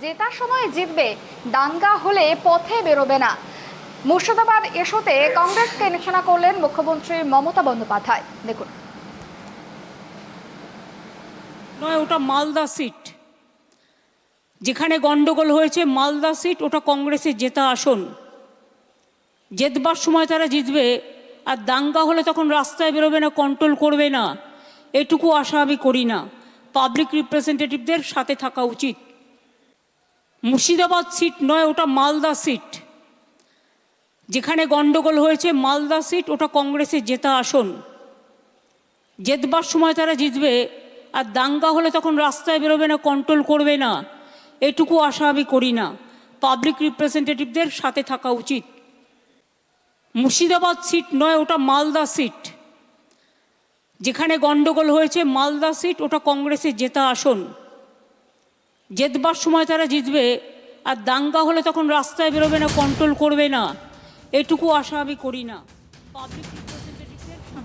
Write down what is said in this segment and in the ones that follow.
জেতার সময় জিতবে, দাঙ্গা হলে পথে বেরোবে না। মুর্শিদাবাদ এসোতে কংগ্রেসকে নিশানা করলেন মুখ্যমন্ত্রী মমতা বন্দ্যোপাধ্যায়। দেখুন। নয়, ওটা মালদা সিট। যেখানে গন্ডগোল হয়েছে, মালদা সিট, ওটা কংগ্রেসের জেতা আসন। জেতবার সময় তারা জিতবে, আর দাঙ্গা হলে তখন রাস্তায় বেরোবে না কন্ট্রোল করবে না। এটুকু আশা আমি করি না। পাবলিক রিপ্রেজেন্টেটিভদের সাথে থাকা উচিত। মুর্শিদাবাদ সিট নয়, ওটা মালদা সিট। যেখানে গন্ডগোল হয়েছে, মালদা সিট, ওটা কংগ্রেসের জেতা আসন। জেতবার সময় তারা জিতবে, আর দাঙ্গা হলে তখন রাস্তায় বেরোবে না কন্ট্রোল করবে না। এটুকু আশা আমি করি না। পাবলিক রিপ্রেজেন্টেটিভদের সাথে থাকা উচিত। মুর্শিদাবাদ সিট নয়, ওটা মালদা সিট। যেখানে গন্ডগোল হয়েছে, মালদা সিট, ওটা কংগ্রেসের জেতা আসন। জেতবার সময় তারা জিতবে, আর দাঙ্গা হলে তখন রাস্তায় বেরোবে না কন্ট্রোল করবে না। এটুকু আশা আমি করি না।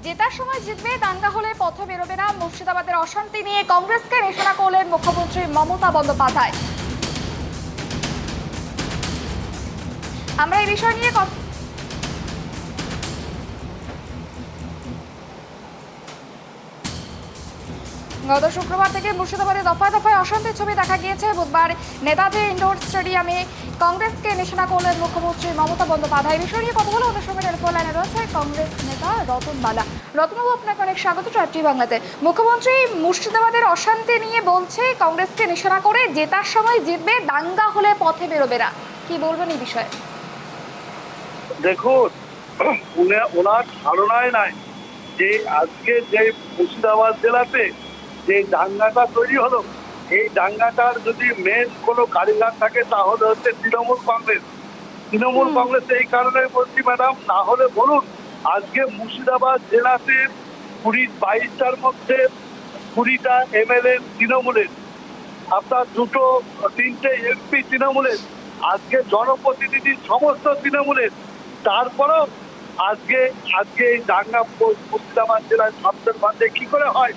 জেতার সময় জিতবে, দাঙ্গা হলে পথে বেরোবে না, মুর্শিদাবাদের অশান্তি নিয়ে কংগ্রেসকে নিশানা করলেন মুখ্যমন্ত্রী মমতা বন্দ্যোপাধ্যায়। আমরা এই বিষয় নিয়ে কথা গত শুক্রবার থেকে মুর্শিদাবাদে দফায় দফায় অশান্তির ছবি দেখা গিয়েছে। বুধবার নেতাজি ইন্ডোর স্টেডিয়ামে কংগ্রেসকে নিশানা করলেন মুখ্যমন্ত্রী মমতা বন্দ্যোপাধ্যায়। বিষয় নিয়ে কথা বলে ওদের সঙ্গে টেলিফোন লাইনে রয়েছে কংগ্রেস নেতা রতন বালা। রতনবাবু, আপনাকে অনেক স্বাগত ট্রাইবটি বাংলাতে। মুখ্যমন্ত্রী মুর্শিদাবাদের অশান্তি নিয়ে বলছে, কংগ্রেসকে নিশানা করে জেতার সময় জিতবে, দাঙ্গা হলে পথে বেরোবে না। কি বলবেন এই বিষয়ে? দেখুন ওনার ধারণায় নাই যে আজকে যে মুর্শিদাবাদ জেলাতে যে দাঙ্গাটা তৈরি হলো এই দাঙ্গাটার যদি মেন কোনো কারিগর থাকে তাহলে হচ্ছে তৃণমূল কংগ্রেস। তৃণমূল কংগ্রেস এই কারণে বলছি ম্যাডাম না হলে বলুন আজকে মুর্শিদাবাদ জেলাতে কুড়ি বাইশটার মধ্যে কুড়িটা এমএলএ তৃণমূলের আপনার দুটো তিনটে এমপি তৃণমূলের আজকে জনপ্রতিনিধি সমস্ত তৃণমূলের। তারপরেও আজকে আজকে এই দাঙ্গা মুর্শিদাবাদ জেলায় সবচেয়ে বান্ধে কি করে হয়?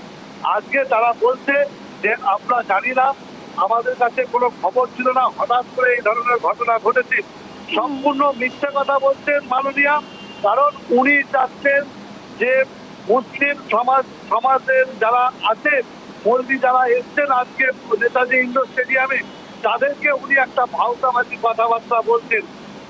আজকে তারা বলছে যে আমরা জানি না, আমাদের কাছে কোনো খবর ছিল না, হঠাৎ করে এই ধরনের ঘটনা ঘটেছে। সম্পূর্ণ মিথ্যে কথা বলছেন মাননীয়া, কারণ উনি চাচ্ছেন যে মুসলিম সমাজ, সমাজের যারা আছে মন্ত্রী যারা এসছেন আজকে নেতাজি ইন্ডোর স্টেডিয়ামে, তাদেরকে উনি একটা ভাওতাবাজি কথাবার্তা বলছেন।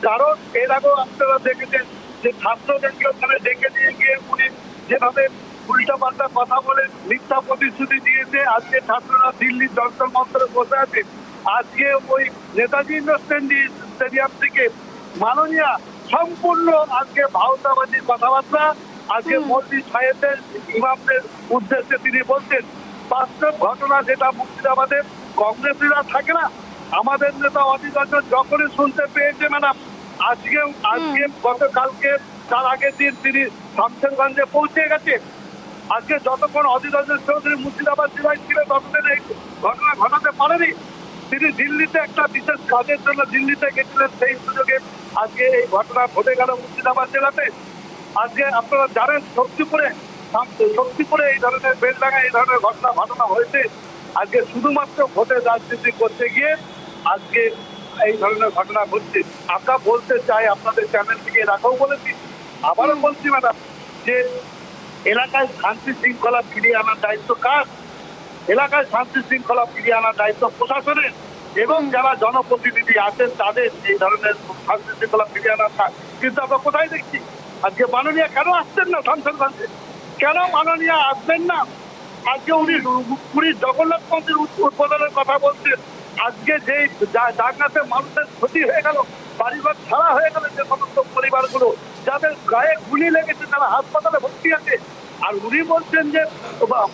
কারণ এর আগেও আপনারা দেখেছেন যে ছাত্রদেরকে ওখানে ডেকে নিয়ে গিয়ে উনি যেভাবে উল্টা পাল্টা কথা বলে মিথ্যা প্রতিশ্রুতি দিয়েছে। আজকে ছাত্ররা দিল্লির দর্শন মন্ত্রে বসে আছে। আজকে ওই নেতাজি ইন্ডোর স্টেডিয়াম থেকে মাননীয়া সম্পূর্ণ আজকে ভাওতাবাজির কথাবার্তা আজকে মন্ত্রী সাহেবদের ইমামদের উদ্দেশ্যে তিনি বলছেন বাস্তব ঘটনা যেটা মুর্শিদাবাদের কংগ্রেসীরা থাকে না আমাদের নেতা অজিত রঞ্জন যখনই শুনতে পেয়েছে ম্যাডাম আজকে আজকে গতকালকে তার আগের দিন তিনি শামসেরগঞ্জে পৌঁছে গেছে আজকে যতক্ষণ অজিত রঞ্জন চৌধুরী মুর্শিদাবাদ জেলায় ছিল, ততদিন এই ঘটনা ঘটাতে পারেনি। তিনি দিল্লিতে একটা বিশেষ কাজের জন্য দিল্লিতে গেছিলেন, সেই সুযোগে আজকে এই ঘটনা ঘটে গেল মুর্শিদাবাদ জেলাতে। আজকে আপনারা জানেন, শক্তিপুরে শক্তিপুরে এই ধরনের বেলডাঙ্গা এই ধরনের ঘটনা ঘটনা হয়েছে। আজকে শুধুমাত্র ভোটের রাজনীতি করতে গিয়ে আজকে এই ধরনের ঘটনা ঘটছে। আমরা বলতে চাই, আপনাদের চ্যানেল থেকে আগেও বলেছি। আবারও বলছি ম্যাডাম যে এলাকায় শান্তি শৃঙ্খলা ফিরিয়ে আনার দায়িত্ব কার? এলাকায় শান্তি শৃঙ্খলা ফিরিয়ে আনার দায়িত্ব প্রশাসনের। এবং যারা জনপ্রতিনিধি আছেন, তাদের এই ধরনের শান্তি শৃঙ্খলা ফিরিয়ে আনার কিন্তু আমরা কোথায় দেখছি? আজকে মাননীয় কেন আসছেন না সংসদগঞ্জে কেন মাননীয় আসবেন না? আজকে উনি পুরী জগন্নাথ মন্দির উদ- উদ্বোধনের কথা বলছেন। আজকে যেই জা- জায়গাতে মানুষের ক্ষতি হয়ে গেল, বাড়িঘর ছাড়া হয়ে গেল যে সমস্ত পরিবারগুলো, যাদের গায়ে গুলি লেগেছে, তারা হাসপাতালে ভর্তি আছে আর উনি বলছেন যে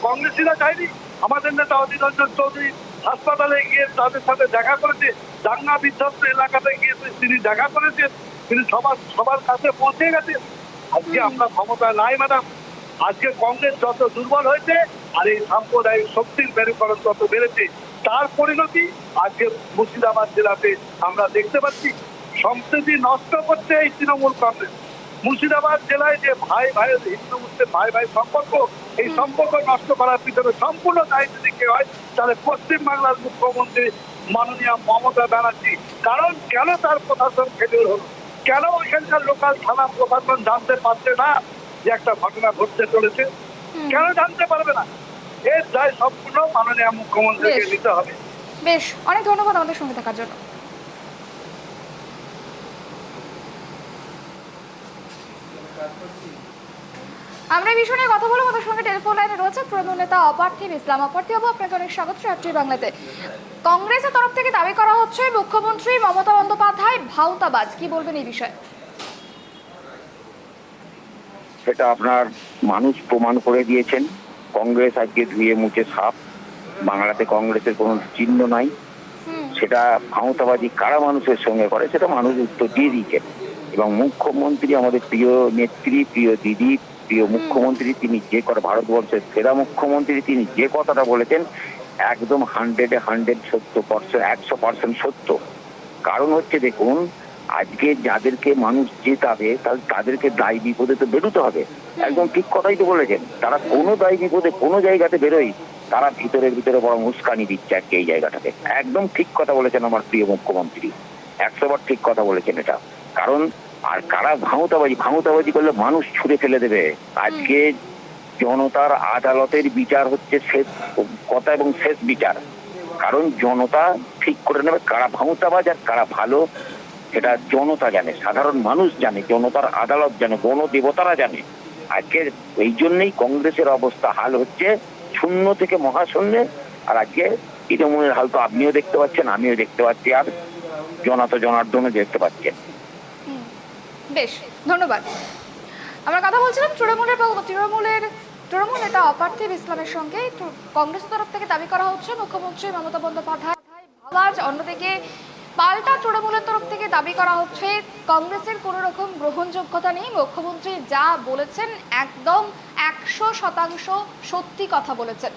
কংগ্রেসীরা যায়নি আমাদের নেতা অধীর রঞ্জন চৌধুরী হাসপাতালে গিয়ে তাদের সাথে দেখা করেছে দাঙ্গা বিধ্বস্ত এলাকাতে গিয়ে তিনি দেখা করেছেন, তিনি সবার সবার কাছে পৌঁছে গেছেন আজকে আমরা ক্ষমতা নাই ম্যাডাম আজকে কংগ্রেস যত দুর্বল হয়েছে, আর এই সাম্প্রদায়িক শক্তির মেরুকরণ তত বেড়েছে, তার পরিণতি আজকে মুর্শিদাবাদ জেলাতে আমরা দেখতে পাচ্ছি। সম্প্রীতি নষ্ট করছে এই তৃণমূল কংগ্রেস। মুর্শিদাবাদ জেলায় যে ভাই ভাই হিন্দু মুসলিম ভাই ভাই সম্পর্ক এই সম্পর্ক নষ্ট করার পিছনে সম্পূর্ণ দায়িত্ব যদি কেউ হয় তাহলে পশ্চিম বাংলার মুখ্যমন্ত্রী মাননীয় মমতা ব্যানার্জি। কারণ কেন তার প্রশাসন ফেলিওর হলো? কেন ওইখানকার লোকাল থানা প্রশাসন জানতে পারছে না যে একটা ঘটনা ঘটতে চলেছে? কেন জানতে পারবে না? এর দায় সম্পূর্ণ মাননীয় মুখ্যমন্ত্রীকে। নিতে হবে। বেশ অনেক ধন্যবাদ আমাদের সঙ্গে থাকার জন্য। আমরা এই বিষয় কথা বলব। আমাদের সঙ্গে টেলিফোন লাইনে রয়েছে তৃণমূল নেতা অপার্থিব ইসলাম অপার্থী বাবু, আপনাকে অনেক স্বাগত রাত্রি বাংলাতে। কংগ্রেসের তরফ থেকে দাবি করা হচ্ছে মুখ্যমন্ত্রী মমতা বন্দ্যোপাধ্যায় ভাউতাবাজ কি বলবেন এই বিষয়ে? সেটা আপনার মানুষ প্রমাণ করে দিয়েছেন। কংগ্রেস আজকে ধুয়ে মুছে সাপ। বাংলাতে কংগ্রেসের কোনো চিহ্ন নাই। সেটা ক্ষমতাবাদী কারা মানুষের সঙ্গে করে সেটা মানুষ উত্তর দিয়ে দিয়েছেন। এবং মুখ্যমন্ত্রী আমাদের প্রিয় নেত্রী প্রিয় দিদি প্রিয় মুখ্যমন্ত্রী তিনি যে করে ভারতবর্ষের সেরা মুখ্যমন্ত্রী তিনি যে কথাটা বলেছেন একদম হান্ড্রেডে হান্ড্রেড সত্য পার্সেন্ট একশো পার্সেন্ট সত্য। কারণ হচ্ছে দেখুন আজকে যাদেরকে মানুষ জেতাবে তাহলে তাদেরকে দায় বিপদে তো বেরোতে হবে। একদম ঠিক কথাই তো বলেছেন। তারা কোনো দায় বিপদে কোনো জায়গাতে বেরোয় তারা ভিতরের ভিতরে বরং উস্কানি দিচ্ছে আজকে এই জায়গাটাতে। একদম ঠিক কথা বলেছেন আমার প্রিয় মুখ্যমন্ত্রী। একশো বার ঠিক কথা বলেছেন এটা। কারণ আর কারা ভাঙতাবাজি ভাঙতাবাজি করলে মানুষ ছুঁড়ে ফেলে দেবে? আজকে জনতার আদালতের বিচার হচ্ছে শেষ কথা এবং শেষ বিচার। কারণ জনতা ঠিক করে নেবে কারা ভাঙতাবাজ আর কারা ভালো সেটা জনতা জানে সাধারণ মানুষ জানে জনতার আদালত জানে গণদেবতারা জানে। আজকে এই জন্যই কংগ্রেসের অবস্থা হাল হচ্ছে শূন্য থেকে মহাশূন্যে আর আজকে তৃণমূলের হাল তো আপনিও দেখতে পাচ্ছেন আমিও দেখতে পাচ্ছি আর জনতা জনার্দনও দেখতে পাচ্ছেন। বেশ, ধন্যবাদ। আমরা কথা বলছিলাম তৃণমূলের তৃণমূলের, তৃণমূল নেতা অপার্থিব ইসলামের সঙ্গে। কংগ্রেসের তরফ থেকে দাবি করা হচ্ছে, মুখ্যমন্ত্রী মমতা বন্দ্যোপাধ্যায় অন্যদিকে পাল্টা তৃণমূলের তরফ থেকে দাবি করা হচ্ছে, কংগ্রেসের কোনো রকম গ্রহণযোগ্যতা নেই। মুখ্যমন্ত্রী যা বলেছেন, একদম একশো শতাংশ সত্যি কথা বলেছেন।